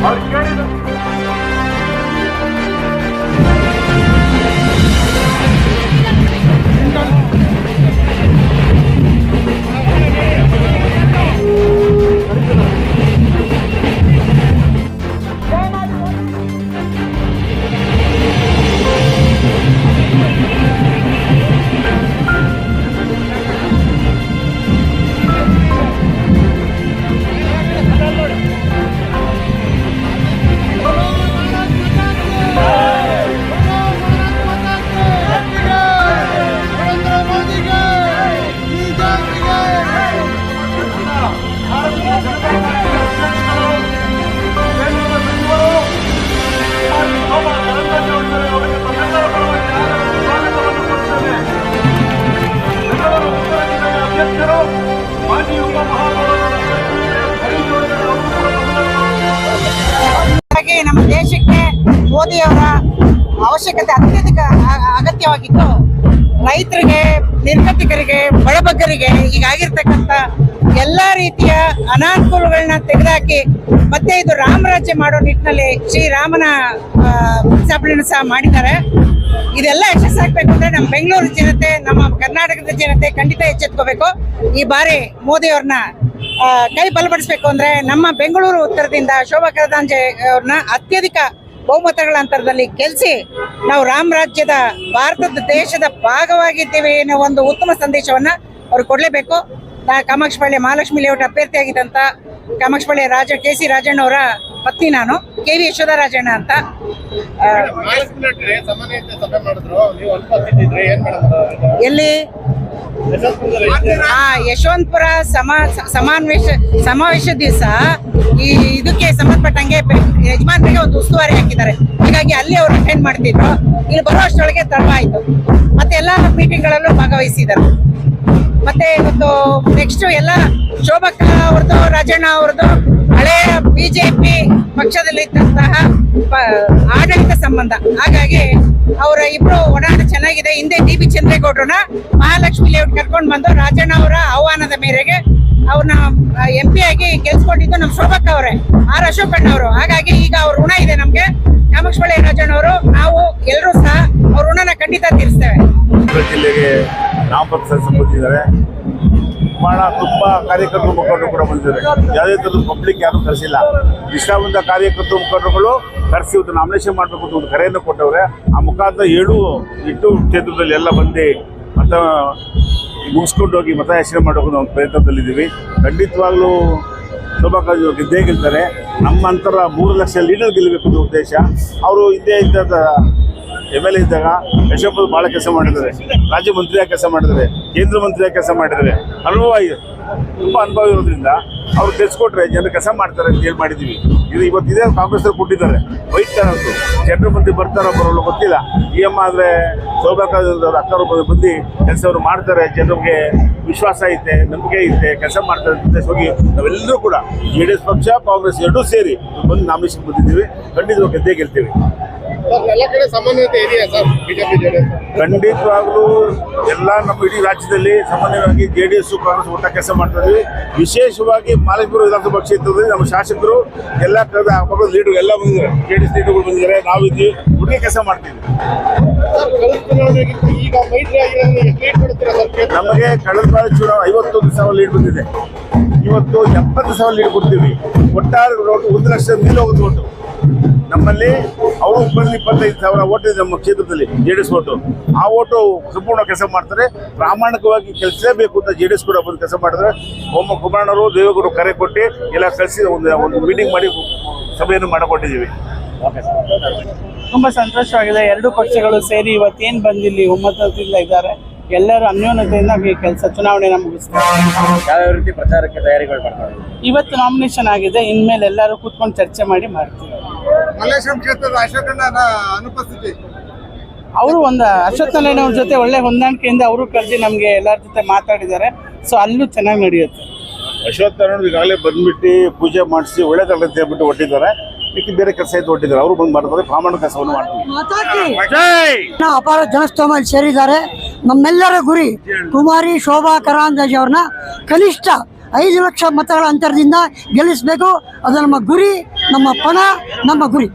Market ಮೋದಿಯವರ ಅವಶ್ಯಕತೆ ಅತ್ಯಧಿಕ ಅಗತ್ಯವಾಗಿದ್ದು, ರೈತರಿಗೆ, ನಿರ್ಗತಿಕರಿಗೆ, ಬಡಬಗ್ಗರಿಗೆ ಈಗಾಗಿರ್ತಕ್ಕಂಥ ಎಲ್ಲ ರೀತಿಯ ಅನಾನುಕೂಲಗಳನ್ನ ತೆಗೆದುಹಾಕಿ ಮತ್ತೆ ಇದು ರಾಮರಾಜ್ಯ ಮಾಡೋ ನಿಟ್ಟಿನಲ್ಲಿ ಶ್ರೀರಾಮನ ಪ್ರತಿಷ್ಠಾಪನೆಯನ್ನು ಸಹ ಮಾಡಿದ್ದಾರೆ. ಇದೆಲ್ಲ ಯಶಸ್ಸಾಗಬೇಕು ಅಂದ್ರೆ ನಮ್ಮ ಬೆಂಗಳೂರು ಜನತೆ, ನಮ್ಮ ಕರ್ನಾಟಕದ ಜನತೆ ಖಂಡಿತ ಎಚ್ಚೆತ್ಕೋಬೇಕು. ಈ ಬಾರಿ ಮೋದಿಯವ್ರನ್ನ ಕೈ ಬಲಪಡಿಸಬೇಕು ಅಂದ್ರೆ ನಮ್ಮ ಬೆಂಗಳೂರು ಉತ್ತರದಿಂದ ಶೋಭಾ ಕರದಾಂಜೆ ಅವ್ರನ್ನ ಅತ್ಯಧಿಕ ಬಹುಮತಗಳ ಅಂತರದಲ್ಲಿ ಗೆಲ್ಲಿಸಿ ನಾವು ರಾಮ ರಾಜ್ಯದ ಭಾರತದ ದೇಶದ ಭಾಗವಾಗಿದ್ದೇವೆ ಅನ್ನೋ ಒಂದು ಉತ್ತಮ ಸಂದೇಶವನ್ನ ಅವ್ರು ಕೊಡಲೇಬೇಕು. ನಾ ಕಾಮಾಕ್ಷಪಳ್ಳಿ ಮಹಾಲಕ್ಷ್ಮಿ ಲೇಔಟ್ ಅಭ್ಯರ್ಥಿಯಾಗಿದ್ದಂತ ಕಾಮಾಕ್ಷಪಳ್ಳಿ ರಾಜ ಕೆ ಸಿ ರಾಜಣ್ಣ ಅವರ ಪತ್ನಿ ನಾನು ಕೆ ವಿ ಯಶೋಧ ರಾಜಣ್ಣ ಅಂತ. ಎಲ್ಲಿ? ಯಶವಂತಪುರ ಸಮ ಸಮಾವೇಶ ಸಮಾವೇಶ ದಿವಸ ಈ ಇದಕ್ಕೆ ಸಂಬಂಧಪಟ್ಟಂಗೆ ಯಜಮಾನರಿಗೆ ಒಂದು ಉಸ್ತುವಾರಿ ಹಾಕಿದ್ದಾರೆ. ಹಾಗಾಗಿ ಅಲ್ಲಿ ಅವರು ಅಟೆಂಡ್ ಮಾಡ್ತಿದ್ರು. ಇಲ್ಲಿ ಬರೋ ಅಷ್ಟೊಳಗೆ ತಡ ಆಯ್ತು ಮತ್ತೆ ಎಲ್ಲ ಮೀಟಿಂಗ್ಗಳಲ್ಲೂ ಭಾಗವಹಿಸಿದರು ಮತ್ತೆ ಇವತ್ತು ನೆಕ್ಸ್ಟ್ ಎಲ್ಲ ಶೋಭಕ್ಕ ಅವ್ರದ್ದು, ರಾಜಣ್ಣ ಅವ್ರದ್ದು ಹಳೆಯ ಬಿಜೆಪಿ ಪಕ್ಷದಲ್ಲಿ ಇದ್ದಂತಹ ಪ- ಆಡಳಿತ ಸಂಬಂಧ. ಹಾಗಾಗಿ ಅವರ ಇಬ್ರು ಒಡಾಟ ಚೆನ್ನಾಗಿದೆ. ಹಿಂದೆ ಡಿ ಬಿ ಚಂದ್ರೇಗೌಡರನ್ನ ಮಹಾಲಕ್ಷ್ಮಿ ಲೇಔಟ್ ಕರ್ಕೊಂಡು ಬಂದು ರಾಜಣ್ಣ ಅವರ ಆಹ್ವಾನದ ಮೇರೆಗೆ ಅವ್ರನ್ನ ಎಂ ಪಿ ಆಗಿ ಗೆಲ್ಸ್ಕೊಂಡಿದ್ದು ನಮ್ಮ ಶೋಭಕ್ಕ ಅವರೇ, ಆರ್ ಅಶೋಕ್ ಅವರು ಹಾಗಾಗಿ ಈಗ ಅವ್ರ ಋಣ ಇದೆ ನಮ್ಗೆ. ಕಾಮಾಕ್ಷಪಳ್ಳಿ ರಾಜಣ್ಣ ಅವರು, ನಾವು ಎಲ್ಲರೂ ಸಹ ಅವ್ರ ಋಣನ ಖಂಡಿತ ತೀರಿಸ್ತೇವೆ. ಜಿಲ್ಲೆಗೆ ನಾಮಪತ್ರ ಸಂಬಂಧಿಸಿದ್ದಾರೆ ಬಹಳ ತುಂಬ ಕಾರ್ಯಕರ್ತರು ಮುಖಂಡರು ಕೂಡ ಬಂದಿದ್ದಾರೆ. ಯಾವುದೇ ಥರದ ಪಬ್ಲಿಕ್ ಯಾರು ಕರೆಸಿಲ್ಲ. ಇಷ್ಟ ಬಂದ ಕಾರ್ಯಕರ್ತರು ಮುಖಂಡರುಗಳು ಕರೆಸಿ ಒಂದು ನಾಮಿನೇಷನ್ ಮಾಡಬೇಕು ಅಂತ ಒಂದು ಕರೆಯನ್ನು ಕೊಟ್ಟವ್ರೆ. ಆ ಮುಖಾಂತರ ಏಳು ಎಂಟು ಕ್ಷೇತ್ರದಲ್ಲಿ ಎಲ್ಲ ಬಂದು ಮತ ಮುಗಿಸ್ಕೊಂಡು ಹೋಗಿ ಮತಯಾಚನೆ ಮಾಡಬೇಕು ನಾವು ಪ್ರಯತ್ನದಲ್ಲಿದ್ದೀವಿ. ಖಂಡಿತವಾಗ್ಲೂ ಶೋಭಾ ಕಾಂಜಿ ಗೆದ್ದೇ ಗೆಲ್ತಾರೆ. ನಮ್ಮಂತರ ಮೂರು ಲಕ್ಷ ಲೀಡರ್ ಗೆಲ್ಲಬೇಕು ಉದ್ದೇಶ. ಅವರು ಇದ್ದೇ ಇದ್ದ ಎಂ ಎಲ್ ಎ ಇದ್ದಾಗ ಯಶವಂತ ಭಾಳ ಕೆಲಸ ಮಾಡಿದ್ದಾರೆ. ರಾಜ್ಯ ಮಂತ್ರಿಯಾಗಿ ಕೆಲಸ ಮಾಡಿದ್ದಾರೆ. ಕೇಂದ್ರ ಮಂತ್ರಿಯಾಗಿ ಕೆಲಸ ಮಾಡಿದ್ದಾರೆ. ಅನುಭವ ತುಂಬ ಅನುಭವ ಇರೋದ್ರಿಂದ ಅವ್ರು ತಿಳಿಸ್ಕೊಟ್ರೆ ಜನರು ಕೆಲಸ ಮಾಡ್ತಾರೆ ಅಂತ ಹೇಳಿ ಮಾಡಿದ್ದೀವಿ. ಇದು ಇವತ್ತು ಇದೇ ಕೊಟ್ಟಿದ್ದಾರೆ. ವೈಟ್ ಕಾರ್ಡ್ ಜನರು ಮಂದಿ ಬರ್ತಾರೋ ಬರೋಲ್ಲ ಗೊತ್ತಿಲ್ಲ. ಇ ಎಂ ಆದರೆ ಸೌಭಾಗ್ಯದವ್ರು ಅಕ್ಕರು ಬಂದು ಬಂದು ಕೆಲಸವನ್ನು ಮಾಡ್ತಾರೆ. ಜನರಿಗೆ ವಿಶ್ವಾಸ ಐತೆ, ನಂಬಿಕೆ ಐತೆ, ಕೆಲಸ ಮಾಡ್ತಾರೆ ಅಂತ ಹೋಗಿ ನಾವೆಲ್ಲರೂ ಕೂಡ ಜೆ ಡಿ ಎಸ್ ಪಕ್ಷ, ಕಾಂಗ್ರೆಸ್ ಎರಡೂ ಸೇರಿ ಬಂದು ನಾಮಿನೇಷನ್ ಬಂದಿದ್ದೀವಿ. ಖಂಡಿತವಾಗಿ ಗೆದ್ದೇ ಗೆಲ್ತೀವಿ. ಎಲ್ಲ ಕಡೆ ಸಾಮಾನ್ಯತೆ ಇದೆಯಾ ಸರ್ ಬಿಜೆಪಿ ಜೆಡಿಎಸ್ ಖಂಡಿತವಾಗ್ಲೂ ಎಲ್ಲ ನಮ್ಮ ಇಡೀ ರಾಜ್ಯದಲ್ಲಿ ಸಾಮಾನ್ಯವಾಗಿ ಜೆ ಡಿ ಎಸ್ ಕಾಂಗ್ರೆಸ್ ಒಟ್ಟ ಕೆಲಸ ಮಾಡ್ತದೆ ವಿಶೇಷವಾಗಿ ಮಾಲಕಪುರ ವಿಧಾನಸಭಾ ಕ್ಷೇತ್ರದಲ್ಲಿ ನಮ್ಮ ಶಾಸಕರು ಎಲ್ಲ ಕಡೆ ಲೀಡರ್ ಎಲ್ಲ ಬಂದಿದ್ದಾರೆ. ಜೆ ಡಿ ಎಸ್ ಲೀಡರ್ಗಳು ಬಂದಿದ್ದಾರೆ. ನಾವಿದ್ದೀವಿ ಒಟ್ಟಿಗೆ ಕೆಲಸ ಮಾಡ್ತೀವಿ. ಈಗ ನಮಗೆ ಕಳೆದ ಬಾರಿ ಚುನಾವಣೆ ಐವತ್ತೊಂದು ಸಾವಿರ ಲೀಡ್ ಬಂದಿದೆ. ಇವತ್ತು ಎಪ್ಪತ್ತು ಸಾವಿರ ಲೀಡ್ ಕೊಡ್ತೀವಿ. ಒಟ್ಟಾರೆ ಒಂದು ಲಕ್ಷ ಮೇಲೆ ಹೋಗುತ್ತೆ ನಮ್ಮಲ್ಲಿ ಅವರು ಇಪ್ಪತ್ತು ಇಪ್ಪತ್ತೈದು ಸಾವಿರ ಓಟ್ ಇದೆ ನಮ್ಮ ಕ್ಷೇತ್ರದಲ್ಲಿ ಜೆ ಡಿ ಎಸ್ ಓಟು ಆ ಓಟು ಸಂಪೂರ್ಣ ಕೆಲಸ ಮಾಡ್ತಾರೆ. ಪ್ರಾಮಾಣಿಕವಾಗಿ ಕೆಲಸಲೇಬೇಕು ಅಂತ ಜೆ ಡಿ ಎಸ್ ಕೂಡ ಬಂದು ಕೆಲಸ ಮಾಡಿದ್ರೆ ಒಮ್ಮ ಕುಮಾರಣ್ಣವರು ದೇವೇಗೌಡರು ಕರೆ ಕೊಟ್ಟು ಎಲ್ಲ ಕಲಿಸಿ ಒಂದು ಒಂದು ಮೀಟಿಂಗ್ ಮಾಡಿ ಸಭೆಯನ್ನು ಮಾಡಿಕೊಟ್ಟಿದ್ದೀವಿ ತುಂಬಾ ಸಂತೋಷವಾಗಿದೆ ಎರಡು ಪಕ್ಷಗಳು ಸೇರಿ ಇವತ್ತೇನು ಬಂದಿಲ್ಲಿ ಒಮ್ಮತದಿಂದ ಇದ್ದಾರೆ. ಎಲ್ಲರೂ ಅನ್ಯೋನ್ಯತೆಯಿಂದ ಈ ಕೆಲಸ ಚುನಾವಣೆ ಮುಗಿಸ್ತಾರೆ ಯಾವ್ಯಾವ ರೀತಿ ಪ್ರಚಾರಕ್ಕೆ ತಯಾರಿಗಳು ಮಾಡ್ತಾರೆ? ಇವತ್ತು ನಾಮಿನೇಷನ್ ಆಗಿದೆ. ಇನ್ಮೇಲೆ ಎಲ್ಲರೂ ಕೂತ್ಕೊಂಡು ಚರ್ಚೆ ಮಾಡಿ ಮಾಡ್ತೀವಿ. ಮಲ್ಲೇಶ್ವರಂ ಕ್ಷೇತ್ರದ ಅಶೋಕಣ್ಣ ಅನುಪಸ್ಥಿತಿ. ಅವರು ಒಂದು ಅಶ್ವತ್ಥ ನಾರಾಯಣ ಅವ್ರ ಜೊತೆ ಒಳ್ಳೆ ಹೊಂದಾಣಿಕೆಯಿಂದ ಅವರು ಕರೆದಿ ನಮಗೆ ಎಲ್ಲರ ಜೊತೆ ಮಾತಾಡಿದ್ದಾರೆ. ಸೊ ಅಲ್ಲೂ ಚೆನ್ನಾಗಿ ನಡೆಯುತ್ತೆ. ಅಶ್ವತ್ಥ ನಾರಾಯಣ ಈಗಾಗಲೇ ಬಂದ್ಬಿಟ್ಟು ಪೂಜೆ ಮಾಡಿಸಿ ಒಳ್ಳೆ ಅಂತ ಹೇಳ್ಬಿಟ್ಟು ಹೊಟ್ಟಿದ್ದಾರೆ ಮಿಕ್ಕಿ ಬೇರೆ ಕೆಲಸ ಇದ್ದು ಹೊಟ್ಟಿದ್ದಾರೆ ಅವರು ಬಂದು ಮಾಡ್ತಾರೆ. ಪ್ರಾಮಾಣಿಕ ಕೆಲಸವನ್ನು ಮಾಡ್ತೀವಿ ಜೈ! ಅಪಾರ ಜನಸ್ತೋಮ ಇಲ್ಲಿ ಸೇರಿದ್ದಾರೆ. ನಮ್ಮೆಲ್ಲರ ಗುರಿ ಕುಮಾರಿ ಶೋಭಾ ಕರಾಂದಾಜಿ ಅವ್ರನ್ನ ಕನಿಷ್ಠ ಐದು ಲಕ್ಷ ಮತಗಳ ಅಂತರದಿಂದ ಗೆಲ್ಲಿಸಬೇಕು. ಅದು ನಮ್ಮ ಗುರಿ. ನಮ್ಮ ಪಣ ನಮ್ಮ ಗುರಿ.